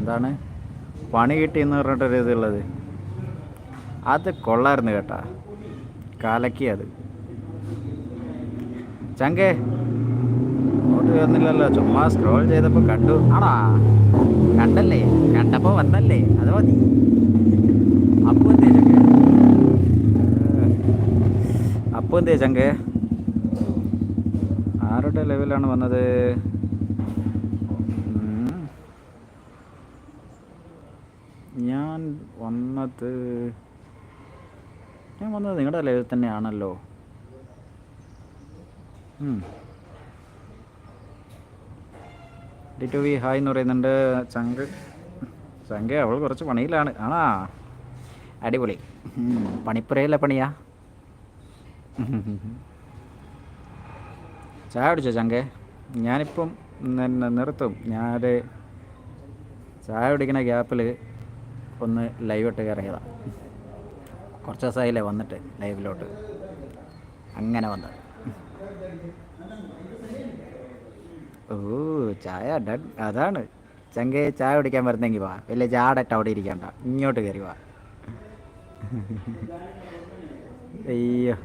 എന്താണ്? പണി കിട്ടിയെന്ന് പറഞ്ഞിട്ടൊരു ഇതുള്ളത്. അത് കൊള്ളായിരുന്നു കേട്ടാ. കാലക്കി അത്. ചങ്കേ അങ്ങോട്ട് വന്നില്ലല്ലോ. ചുമ്മാ സ്ക്രോൾ ചെയ്തപ്പോൾ കണ്ടു. ആടാ കണ്ടല്ലേ? കണ്ടപ്പോൾ വന്നല്ലേ? അത് മതി. അപ്പോൾ എന്തേ ചങ്കേ? അപ്പോൾ എന്തേ ചങ്കേ? ആരുടെ ലെവലാണ് വന്നത് ഉം. ഞാൻ വന്നത്? ഞാൻ വന്നത് നിങ്ങളുടെ ലൈവിൽ തന്നെയാണല്ലോ. ഡി ഹായ് എന്ന് പറയുന്നുണ്ട് ചങ്ക്. ചങ്ക അവൾ കുറച്ച് പണിയിലാണ്. ആണാ? അടിപൊളി. പണിപ്പുരയിലെ പണിയാ? ചായ കുടിച്ചോ ചങ്കെ? ഞാനിപ്പം നിർത്തും. ഞാൻ ചായ കുടിക്കുന്ന ഗ്യാപ്പിൽ ഒന്ന് ലൈവ് ഇട്ട് കയറിയതാണ് കുറച്ച് ദിവസമായില്ലേ വന്നിട്ട് ലൈവിലോട്ട്. അങ്ങനെ വന്നത് ഓ ചായ ഡൺ അതാണ്. ചങ്കയെ ചായ കുടിക്കാൻ വരുന്നെങ്കിൽ വാ. വലിയ ചാടട്ട് അവിടെ ഇരിക്കണ്ട. ഇങ്ങോട്ട് കയറി വാ. അയ്യോ.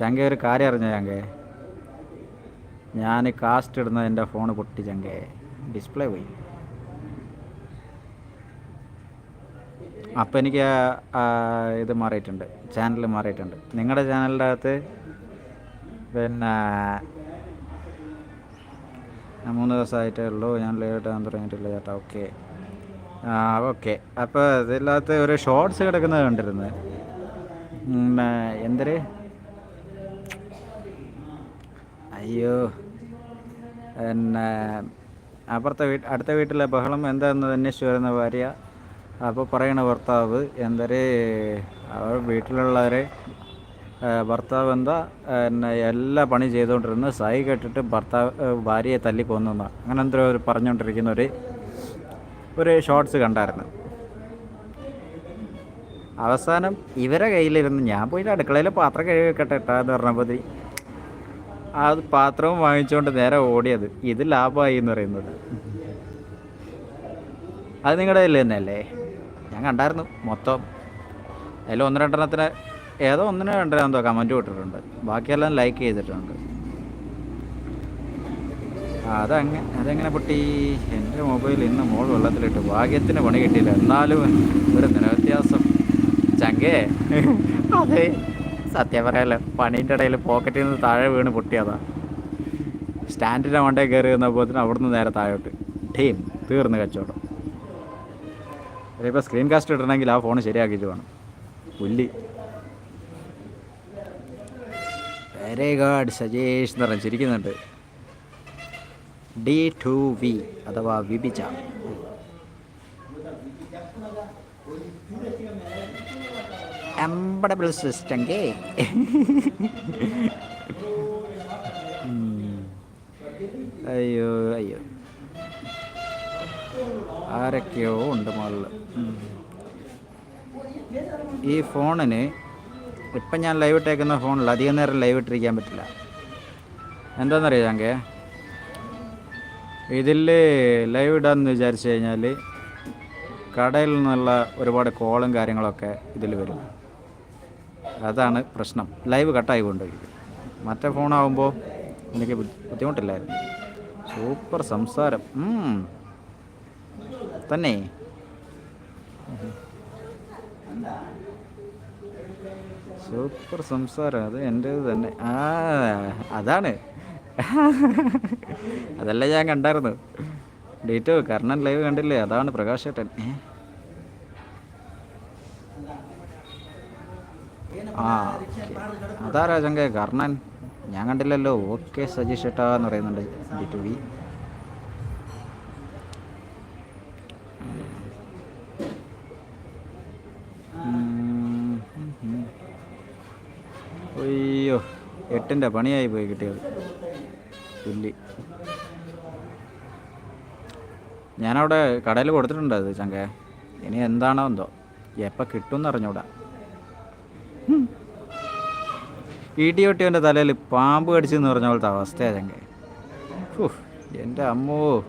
ചങ്ക ഒരു കാര്യം അറിഞ്ഞോ ചങ്കേ? ഞാൻ കാസ്റ്റ് ഇടുന്ന എന്റെ ഫോൺ പൊട്ടി ചങ്കേ. ഡിസ്പ്ലേ പോയി. അപ്പം എനിക്ക് ഇത് മാറിയിട്ടുണ്ട്. ചാനൽ മാറിയിട്ടുണ്ട്. നിങ്ങളുടെ ചാനലിന്റെ അകത്ത് പിന്നെ മൂന്ന് ദിവസമായിട്ടേ ഉള്ളൂ. ഞാൻ ആകാൻ തുടങ്ങിയിട്ടില്ല ചേട്ടാ. ഓക്കെ ആ ഓക്കെ അപ്പോൾ ഇതിനകത്ത് ഒരു ഷോർട്സ് കിടക്കുന്നത് കണ്ടിരുന്നത് എന്തര്? അയ്യോ. പിന്നെ അപ്പുറത്തെ വീട്ട് അടുത്ത വീട്ടിലെ ബഹളം എന്താണെന്ന് അന്വേഷിച്ചു വരുന്ന ഭാര്യ. അപ്പോൾ പറയണ ഭർത്താവ് എന്തരെ അവർ വീട്ടിലുള്ളവരെ ഭർത്താവ് എന്താ എന്നെ എല്ലാ പണി ചെയ്തുകൊണ്ടിരുന്ന് സായി കെട്ടിട്ട് ഭർത്താവ് ഭാര്യയെ തല്ലി കൊന്നെന്ന അങ്ങനെ എന്തോ ഒരു പറഞ്ഞുകൊണ്ടിരിക്കുന്ന ഒരു ഒരു ഷോർട്സ് കണ്ടായിരുന്നു. അവസാനം ഇവരെ കയ്യിലിരുന്ന് ഞാൻ പോയിട്ട് അടുക്കളയിൽ പാത്രം കഴുകി എന്ന് പറഞ്ഞപ്പോൾ ആ പാത്രവും വാങ്ങിച്ചുകൊണ്ട് നേരെ ഓടിയത്. ഇത് ലാഭമായി എന്ന് പറയുന്നത്. അത് നിങ്ങളുടെ കയ്യിൽ തന്നെയല്ലേ? ഞാൻ കണ്ടായിരുന്നു. മൊത്തം അതിൽ ഒന്ന് രണ്ടെണ്ണത്തിന് ഏതോ ഒന്നിനോ രണ്ടിനോ എന്തോ കമന്റ് വിട്ടിട്ടുണ്ട് ബാക്കിയെല്ലാം ലൈക്ക് ചെയ്തിട്ടുണ്ട്. അതങ്ങനെ അതെങ്ങനെ പൊട്ടി? എന്റെ മൊബൈൽ ഇന്ന് മോൾ വെള്ളത്തിലിട്ട് ഭാഗ്യത്തിന് പണി കിട്ടിയില്ല. എന്നാലും ഒരു നിലവ്യത്യാസം ചങ്കേ. അതെ. സത്യം പറയാലോ പണീന്റെ ഇടയിൽ പോക്കറ്റിൽ നിന്ന് താഴെ വീണ് പൊട്ടിയതാ. സ്റ്റാൻഡിന്റെ മണ്ടേ കയറി വന്നപ്പോൾ അവിടുന്ന് നേരെ താഴോട്ട്. ടീം തീർന്ന് കച്ചവടം. ഇപ്പോൾ സ്ക്രീൻ കാസ്റ്റ് ഇടണമെങ്കിൽ ആ ഫോൺ ശരിയാക്കിയിട്ട് വേണം. പുല്ലി. വെരി ഗുഡ് സജേഷ് എന്ന് പറഞ്ഞ് ചിരിക്കുന്നുണ്ട്. ഡി ടു വി അഥവാ വിപിച്ച എംബഡബിൾ സിസ്റ്റം കേ. അയ്യോ അയ്യോ. ആരൊക്കെയോ ഉണ്ട് മുകളിൽ ഈ ഫോണിന് ഇപ്പം ഞാൻ ലൈവ് ഇട്ടേക്കുന്ന ഫോണിൽ അധികം നേരം ലൈവ് ഇട്ടിരിക്കാൻ പറ്റില്ല. എന്താണെന്നറിയാം ചാങ്കേ ഇതിൽ ലൈവ് ഇടാമെന്ന് വിചാരിച്ചു കഴിഞ്ഞാൽ കടയിൽ നിന്നുള്ള ഒരുപാട് കോളും കാര്യങ്ങളൊക്കെ ഇതിൽ വരും. അതാണ് പ്രശ്നം. ലൈവ് കട്ടായി കൊണ്ടിരിക്കും മറ്റേ ഫോണാകുമ്പോൾ എനിക്ക് ബുദ്ധി- ബുദ്ധിമുട്ടില്ലായിരുന്നു. സൂപ്പർ സംസാരം. തന്നെ. സൂപ്പർ സംസാരം. അത് എന്റേത് തന്നെ. ആ അതാണ്. അതല്ല ഞാൻ കണ്ടായിരുന്നു ഡേറ്റ് കർണൻ ലൈവ് കണ്ടില്ലേ? അതാണ് പ്രകാശ് ഏട്ടൻ. ആ അതാ അതാരാ ചങ്ക? കർണൻ. ഞാൻ കണ്ടില്ലല്ലോ. ഓക്കെ സജീഷ് ഏട്ടാ എന്ന് പറയുന്നുണ്ട്. ഡി ടു വി അയ്യോ എട്ടിന്റെ പണിയായി പോയി കിട്ടിയത്. പുല്ലി. ഞാനവിടെ കടയിൽ കൊടുത്തിട്ടുണ്ട് അത് ചങ്കേ. ഇനി എന്താണോ എന്തോ. എപ്പോൾ കിട്ടുമെന്ന് അറിഞ്ഞൂടാ. ഒട്ടിയോന്റെ തലയിൽ പാമ്പ് കടിച്ചെന്ന് പറഞ്ഞ പോലത്തെ അവസ്ഥയാണ് ചങ്കേ. എന്റെ അമ്മോ.